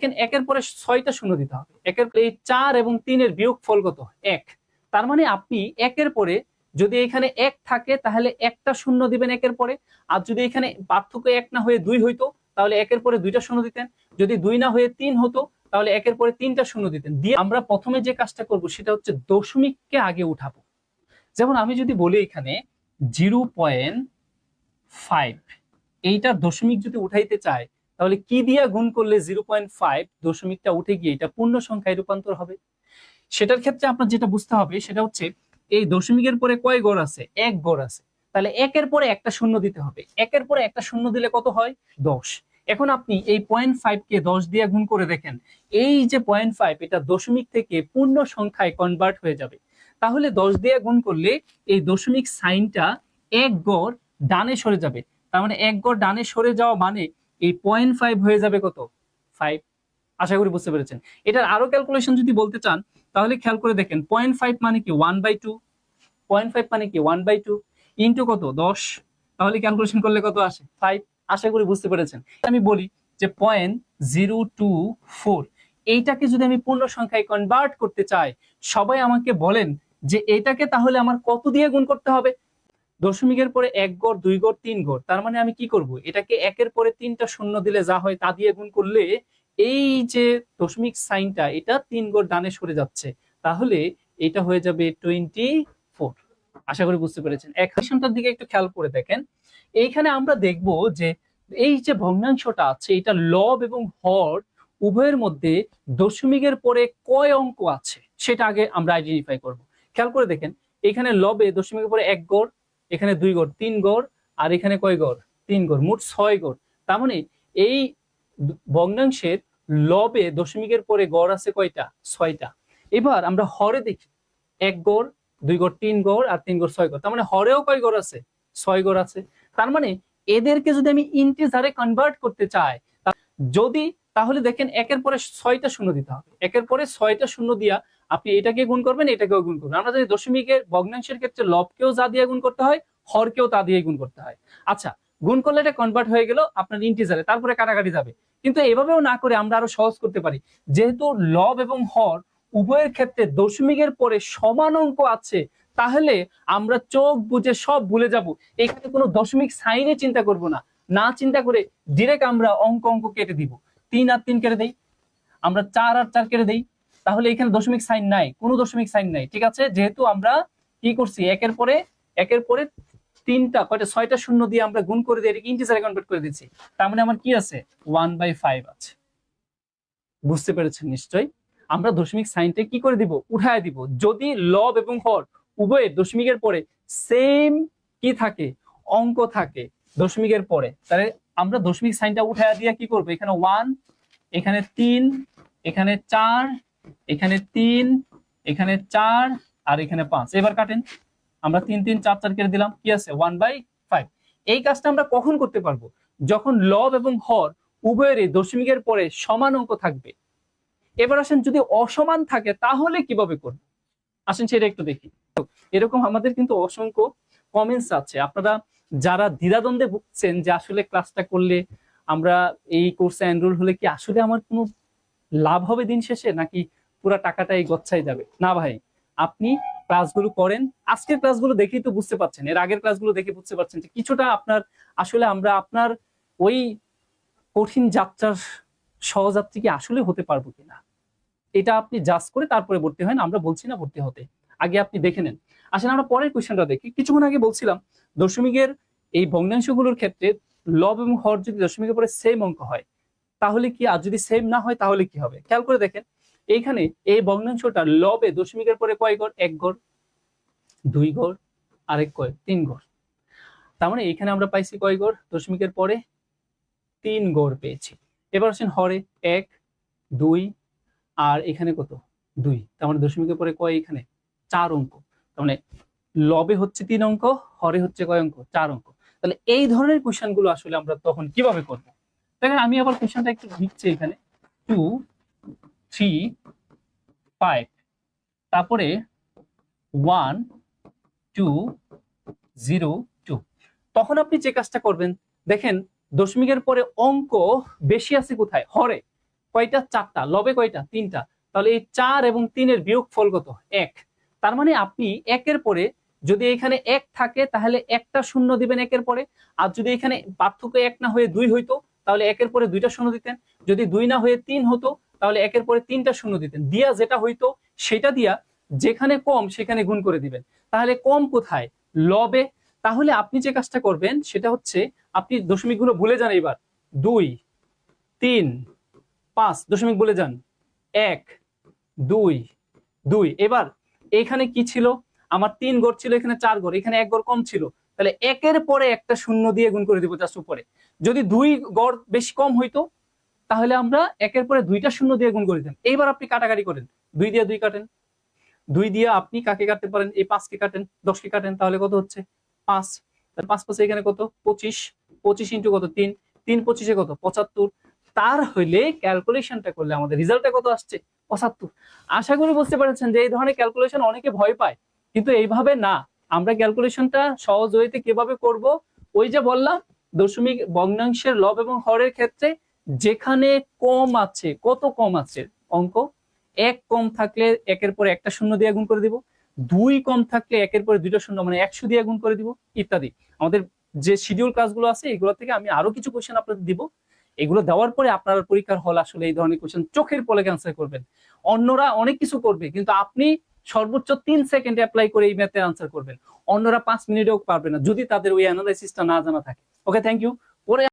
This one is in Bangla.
দেখেন একের পরে ছয়টা শূন্য দিতে হবে। একের এই চার এবং তিনের বিয়োগ ফল কত এক। তার মানে আপনি একের পরে যদি এখানে এক থাকে, তাহলে একটা শূন্য দিবেন একের পরে। আর যদি এখানে পার্থক্য এক না হয়ে দুই হইতো, তাহলে একের পরে দুইটা শূন্য দিতেন। যদি দুই না হয়ে তিন হতো, তাহলে একের পরে তিনটা শূন্য দিতেন। দিয়ে আমরা প্রথমে যে কাজটা করব, সেটা হচ্ছে দশমিককে আগে উঠাবো। যেমন আমি যদি বলি এখানে জিরো পয়েন্ট ফাইভ, এইটা দশমিক যদি উঠাইতে চাই তাহলে কি দিয়া গুণ করলে জিরো পয়েন্ট ফাইভ দশমিকটা উঠে গিয়ে এটা পূর্ণ সংখ্যায় রূপান্তর হবে? সেটার ক্ষেত্রে আপনার যেটা বুঝতে হবে সেটা হচ্ছে এই দশমিকের পরে কয় গড় আছে? এক গড় আছে। তাহলে একের পরে একটা শূন্য দিতে হবে। একের পরে একটা শূন্য দিলে কত হয়? দশ। এখন আপনি এই পয়েন্ট ফাইভ কে দশ দিয়ে গুণ করে দেখেন, এই যে পয়েন্ট ফাইভ, এটা দশমিক থেকে পূর্ণ সংখ্যায় কনভার্ট হয়ে যাবে। তাহলে দশ দিয়ে গুণ করলে এই দশমিক সাইনটা এক গড় ডানে সরে যাবে। তার মানে এক গড় ডানে সরে যাওয়া মানে এই পয়েন্ট ফাইভ হয়ে যাবে কত? ফাইভ আশা করি বুঝতে পেরেছেন। এটার আরও ক্যালকুলেশন যদি বলতে চান, তাহলে খেয়াল করে দেখেন পয়েন্ট ফাইভ মানে কি? One by two point five মানে কি? ওয়ান বাই টু ইন্টু কত? দশ। তাহলে ক্যালকুলেশন করলে কত আসে? ফাইভ আশা করি বুঝতে পেরেছেন। আমি বলি যে পয়েন্ট জিরো টু ফোর এইটাকে যদি আমি পূর্ণ সংখ্যায় কনভার্ট করতে চাই, সবাই আমাকে বলেন যে এটাকে তাহলে আমার কত দিয়ে গুণ করতে হবে? দশমিকের পরে এক গড়, দুই গড়, তিন গড়, তার মানে আমি কি করব? এটাকে একের পরে তিনটা শূন্য দিলে যা হয় তা দিয়ে গুণ করলে এই যে দশমিক সাইনটা, এটা তিন গড় ডানে সরে যাচ্ছে। তাহলে এটা হয়ে যাবে টোয়েন্টি ফোর আশা করি বুঝতে পেরেছেন। একশনটার দিকে একটু খেয়াল করে দেখেন। এইখানে আমরা দেখব যে এই যে ভগ্নাংশটা আছে, এটা লব এবং হর উভয়ের মধ্যে দশমিকের পরে কয় অঙ্ক আছে, সেটা আগে আমরা আইডেন্টিফাই করব। খেয়াল করে দেখেন, এখানে লবে দশমিকের পরে এক গড় এখানে দুই গড়, তিন গড় আর এখানে কয় গড়? তিন গড়, মোট ছয় গড়। তার মানে এই ভগ্নাংশের লবে দশমিকের পরে গড় আছে কয়টা? ছয়টা। এবার আমরা হরে দেখি। এক গড়, দুই গড়, তিন গড় আর তিন গড়, ছয় গড়। তার মানে হরেও কয় গড় আছে? ছয় গড় আছে। তার মানে এদেরকে যদি আমি ইন্টিজারে কনভার্ট করতে চাই যদি, তাহলে দেখেন একের পরে ছয়টা শূন্য দিতে হবে। একের পরে ছয়টা শূন্য দিয়া আপনি এটাকে গুণ করবেন, এটাকেও গুণ করবেন। আমরা জানি দশমিকের, ভগ্নাংশের ক্ষেত্রে লবকেও যা দিয়ে গুণ করতে হয়, হরকেও তা দিয়ে গুণ করতে হয়। আচ্ছা গুণ করলে এটা কনভার্ট হয়ে গেল আপনার ইন্টিজারে তারপরে কাটাকাটি যাবে। কিন্তু এভাবেও না করে আমরা আরও সহজ করতে পারি। যেহেতু লব এবং হর উভয়ের ক্ষেত্রে দশমিকের পরে সমান অঙ্ক আছে, তাহলে আমরা চোখ বুঝে সব ভুলে যাব। এখানে কোনো দশমিক সাইনে চিন্তা করব না। না চিন্তা করে ডিরেক্ট আমরা অঙ্ক অঙ্ক কেটে দিব। তিন আর তিন কেটে দেই। আমরা চার আর চার কেটে দেই। তাহলে এখানে দশমিক সাইন নাই। কোনো দশমিক সাইন নাই, ঠিক আছে? যেহেতু আমরা কি করছি, একের পরে একের পরে তিনটা, কয়টা, ছয়টা শূন্য দিয়ে আমরা গুণ করে দিয়ে ইন্টিজারে কনভার্ট করে দিচ্ছি তার মানে আমার কি আছে? ওয়ান বাই ফাইভ আছে। বুঝতে পেরেছেন নিশ্চয়ই? আমরা দশমিক সাইনটা কি করে দিব? উঠায় দিব। যদি লব এবং হর উভয়ে দশমিকের পরে সেম কি থাকে? অঙ্ক থাকে দশমিকের পরে। তাহলে আমরা দশমিক সাইনটা উঠায় দিয়ে কি করব? এখানে ওয়ান এখানে তিন, এখানে চার এখানে তিন, এখানে চার আর এখানে পাঁচ। এবার কাটেন। আমরা তিন তিন, চার চার কেটে দিলাম। কি আছে? ওয়ান বাই ফাইভ এই কাজটা আমরা কখন করতে পারব? যখন লব এবং হর উভয়েরই দশমিকের পরে সমান অঙ্ক থাকবে। এবার আসেন, যদি অসমান থাকে, তাহলে কীভাবে করব? আসেন, সেটা একটু দেখি। এরকম আমাদের কিন্তু অসংখ্য কমেন্টস আছে। আপনারা যারা দ্বিধাদ্বন্দ্বে ভুগছেন যে আসলে ক্লাসটা করলে আমরা এই কোর্সে এনরোল হলে কি আসলে আমার কোনো লাভ হবে দিন শেষে? নাকি পুরো টাকাটাই গচ্ছাই যাবে। না ভাই, আপনি ক্লাসগুলো করেন, আজকের ক্লাসগুলো দেখেই তো বুঝতে পারছেন, এর আগের ক্লাসগুলো দেখে বুঝতে পারছেন যে কিছুটা আপনার, আসলে আমরা আপনার ওই কঠিন যাত্রার সহযাত্রী কি আসলে হতে পারব কিনা? এটা আপনি জাজ করে তারপরে ভর্তি হয় আমরা বলছি না ভর্তি হতে। আগে আপনি দেখে নেন। আসলে আমরা পরের কোয়েশ্চেনটা দেখি। কিছুক্ষণ আগে বলছিলাম, দশমিকের এই ভগ্নাংশগুলোর ক্ষেত্রে লব এবং হর যদি দশমিকের পরে সেম অঙ্ক হয়, তাহলে কি আর যদি সেম না হয়, তাহলে কি হবে? খেয়াল করে দেখেন এইখানে এই ভগ্নাংশটা লবে দশমিকের পরে কয় গড় এক গড় দুই গড় আরেক কয়? তিন গড় তার মানে এখানে আমরা পাইছি কয় গড় দশমিকের পরে তিন গড় পেয়েছি। এবার আসেন হরে, এক, দুই, আর এখানে কত? দুই। তার মানে দশমিকের পরে কয় এখানে? চার অঙ্ক। তার মানে লবে হচ্ছে তিন অঙ্ক, হরে হচ্ছে কয় অঙ্ক? চার অঙ্ক। তাহলে এই ধরনের কোয়েশ্চেনগুলো আসলে আমরা তখন কীভাবে করব? দেখেন, আমি আবার কোয়েশ্চেনটা একটু লিখছি এখানে। টু থ্রি ফাইভ তারপরে ওয়ান টু জিরো টু তখন আপনি যে কাজটা করবেন, দেখেন, দশমিকের পরে অঙ্ক বেশি আছে কোথায়? হরে। কয়টা? চারটা। লবে কয়টা? তিনটা। তাহলে এই চার এবং তিনের বিয়োগ ফল কত? এক। তার মানে আপনি একের পরে যদি এখানে এক থাকে, তাহলে একটা শূন্য দিবেন একের পরে। আর যদি এখানে পার্থক্য এক না হয়ে দুই হইতো, তাহলে একের পরে দুইটা শূন্য দিতেন। যদি দুই না হয়ে তিন হতো তাহলে একের পরে তিনটা শূন্য দিতেন। দিয়া যেটা হইতো, সেটা দিয়া যেখানে কম, সেখানে গুণ করে দিবেন। তাহলে কম কোথায়? লবে। তাহলে আপনি যে কাজটা করবেন, সেটা হচ্ছে আপনি দশমিকগুলো ভুলে যান এবার দুই, তিন, পাঁচ, দশমিক বলে যান। এক, দুই দুই। এবার এখানে কি ছিল? আমার তিন গড় ছিল, এখানে চার গড়। এখানে এক গড় কম ছিল। তাহলে একের পরে একটা শূন্য দিয়ে গুণ করে দিব জাস্ট উপরে। যদি দুই গড় বেশি কম হইতো তাহলে আমরা একের পরে দুইটা শূন্য দিয়ে গুণ করে দিতাম এইবার আপনি কাটাকাটি করেন। দুই দিয়ে দুই কাটেন। দুই দিয়ে আপনি কাকে কাটতে পারেন? এই পাঁচকে কাটেন, দশকে কাটেন, তাহলে কত হচ্ছে? পাঁচ। তাহলে পাঁচ পাঁচে এখানে কত? পঁচিশ। পঁচিশ ইন্টু কত? তিন। তিন পঁচিশে কত? পঁচাত্তর। তার হইলে ক্যালকুলেশনটা করলে আমাদের রেজাল্টটা কত আসছে? পঁচাত্তর। আশা করি বুঝতে পেরেছেন যে এই ধরনের ক্যালকুলেশন অনেকে ভয় পায়। কিন্তু এইভাবে না। আমরা ক্যালকুলেশনটা সহজ ওয়েতে কীভাবে করব? ওই যে বললাম, দশমিক ভগ্নাংশের লব এবং হরের ক্ষেত্রে যেখানে কম আছে, কত কম আছে? অঙ্ক, এক কম থাকলে একের পরে একটা শূন্য দিয়ে গুণ করে দিব। দুই কম থাকলে একের পরে দুইটা শূন্য মানে একশো দিয়ে গুণ করে দিব, ইত্যাদি। আমাদের যে শিডিউল কাজগুলো আছে, এগুলো থেকে আমি আরও কিছু কোশ্চেন আপনাদের দিব। এগুলো দেওয়ার পরে আপনার পরীক্ষার হল আসলে এই ধরনের কোশ্চেন চোখের পলে ক্যান্সার করবেন। অন্যরা অনেক কিছু করবে, কিন্তু আপনি সর্বোচ্চ তিন সেকেন্ডে অ্যাপ্লাই করে এই ম্যাথের আনসার করবেন। অন্যরা পাঁচ মিনিটেও পারবে না, যদি তাদের ওই অ্যানালাইসিসটা না জানা থাকে। Okay thank you